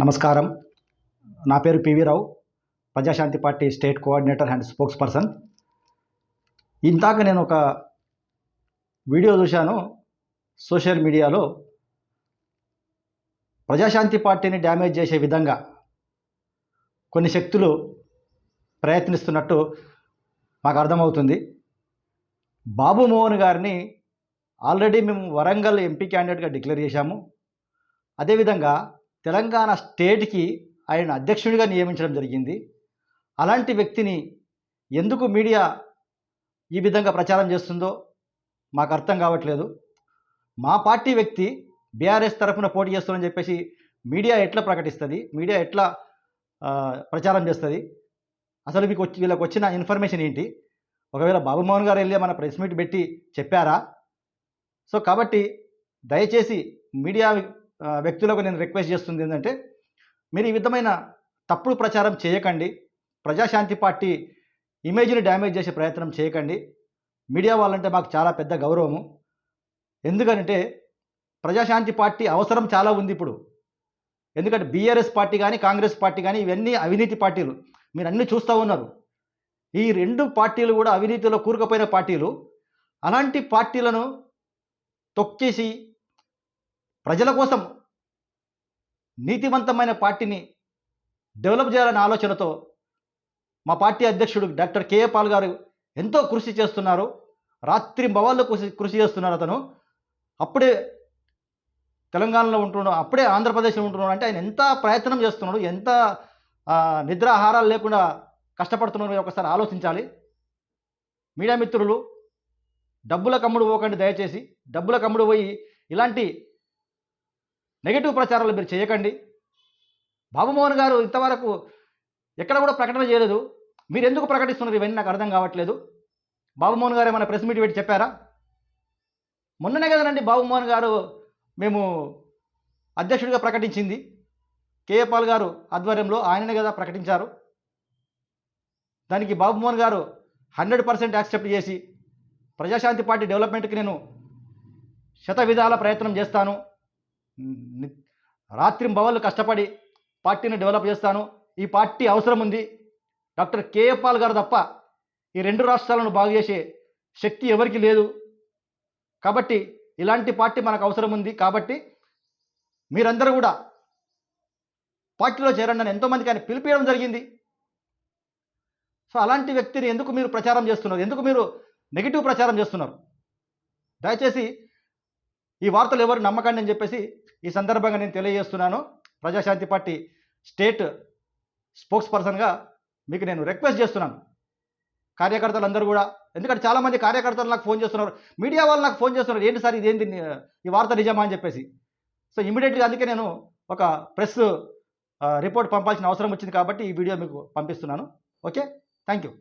నమస్కారం. నా పేరు P V Rao. Prajashanti party state coordinator and spokesperson. ఇంతాక నేను ఒక వీడియో చూశాను. సోషల్ మీడియాలో ప్రజాశాంతి పార్టీని డ్యామేజ్ చేసే విధంగా కొన్ని శక్తులు ప్రయత్నిస్తున్నట్టు మాకు అర్థమవుతుంది. బాబు మోహన్ గారిని ఆల్రెడీ మేము వరంగల్ ఎంపీ క్యాండిడేట్గా డిక్లేర్ చేశాము. అదేవిధంగా తెలంగాణ స్టేట్కి ఆయన అధ్యక్షుడిగా నియమించడం జరిగింది. అలాంటి వ్యక్తిని ఎందుకు మీడియా ఈ విధంగా ప్రచారం చేస్తుందో మాకు అర్థం కావట్లేదు. మా పార్టీ వ్యక్తి బీఆర్ఎస్ తరఫున పోటీ చేస్తుందని చెప్పేసి మీడియా ఎట్లా ప్రకటిస్తుంది? మీడియా ఎట్లా ప్రచారం చేస్తుంది? అసలు మీకు వచ్చి వీళ్ళకి వచ్చిన ఇన్ఫర్మేషన్ ఏంటి? ఒకవేళ బాబుమోహన్ గారు వెళ్ళి మన ప్రెస్ మీట్ పెట్టి చెప్పారా? సో కాబట్టి దయచేసి మీడియా వ్యక్తులకు నేను రిక్వెస్ట్ చేస్తుంది ఏంటంటే మీరు ఈ విధమైన తప్పుడు ప్రచారం చేయకండి. ప్రజాశాంతి పార్టీ ఇమేజ్ని డ్యామేజ్ చేసే ప్రయత్నం చేయకండి. మీడియా వాళ్ళంటే మాకు చాలా పెద్ద గౌరవము. ఎందుకంటే ప్రజాశాంతి పార్టీ అవసరం చాలా ఉంది ఇప్పుడు. ఎందుకంటే బీఆర్ఎస్ పార్టీ కానీ కాంగ్రెస్ పార్టీ కానీ ఇవన్నీ అవినీతి పార్టీలు. మీరు అన్నీ చూస్తూ ఉన్నారు. ఈ రెండు పార్టీలు కూడా అవినీతిలో కూరుకుపోయిన పార్టీలు. అలాంటి పార్టీలను తొక్కేసి ప్రజల కోసం నీతివంతమైన పార్టీని డెవలప్ చేయాలనే ఆలోచనతో మా పార్టీ అధ్యక్షుడు డాక్టర్ కేఏ పాల్ గారు ఎంతో కృషి చేస్తున్నారు. రాత్రి భవాల్లో కృషి కృషి చేస్తున్నారు అతను. అప్పుడే తెలంగాణలో ఉంటున్నాడు అప్పుడే ఆంధ్రప్రదేశ్లో ఉంటున్నాడు. అంటే ఆయన ఎంత ప్రయత్నం చేస్తున్నాడు ఎంత నిద్రాహారాలు లేకుండా కష్టపడుతున్నాడు ఒకసారి ఆలోచించాలి. మీడియా మిత్రులు డబ్బుల కమ్ముడు పోకండి దయచేసి. డబ్బుల కమ్ముడు పోయి ఇలాంటి నెగిటివ్ ప్రచారాలు మీరు చేయకండి. బాబుమోహన్ గారు ఇంతవరకు ఎక్కడ కూడా ప్రకటన చేయలేదు. మీరు ఎందుకు ప్రకటిస్తున్నారు? ఇవన్నీ నాకు అర్థం కావట్లేదు. బాబుమోహన్ గారు ఏమైనా ప్రెస్ మీట్ పెట్టి చెప్పారా? మొన్ననే కదనండి బాబుమోహన్ గారు మేము అధ్యక్షుడిగా ప్రకటించింది. కేఏ పాల్ గారు ఆధ్వర్యంలో ఆయననే కదా ప్రకటించారు. దానికి బాబుమోహన్ గారు హండ్రెడ్ పర్సెంట్ యాక్సెప్ట్ చేసి ప్రజాశాంతి పార్టీ డెవలప్మెంట్కి నేను శత విధాల ప్రయత్నం చేస్తాను. రాత్రింబవళ్ళు కష్టపడి పార్టీని డెవలప్ చేస్తాను. ఈ పార్టీ అవసరం ఉంది. డాక్టర్ కేఏ పాల్ గారు తప్ప ఈ రెండు రాష్ట్రాలను బాగు చేసే శక్తి ఎవరికి లేదు. కాబట్టి ఇలాంటి పార్టీ మనకు అవసరం ఉంది. కాబట్టి మీరందరూ కూడా పార్టీలో చేరండి అని ఎంతోమందికి ఆయన పిలిపించడం జరిగింది. సో అలాంటి వ్యక్తిని ఎందుకు మీరు ప్రచారం చేస్తున్నారు? ఎందుకు మీరు నెగిటివ్ ప్రచారం చేస్తున్నారు? దయచేసి ఈ వార్తలు ఎవరు నమ్మకండి అని చెప్పేసి ఈ సందర్భంగా నేను తెలియజేస్తున్నాను. ప్రజాశాంతి పార్టీ స్టేట్ స్పోక్స్ పర్సన్గా మీకు నేను రిక్వెస్ట్ చేస్తున్నాను. కార్యకర్తలు అందరూ కూడా ఎందుకంటే చాలామంది కార్యకర్తలు నాకు ఫోన్ చేస్తున్నారు. మీడియా వాళ్ళు నాకు ఫోన్ చేస్తున్నారు ఏంటి సార్ ఇదేంటి ఈ వార్త నిజమా? అని చెప్పేసి. సో ఇమీడియట్గా అందుకే నేను ఒక ప్రెస్ రిపోర్ట్ పంపాల్సిన అవసరం వచ్చింది కాబట్టి ఈ వీడియో మీకు పంపిస్తున్నాను. ఓకే? Thank you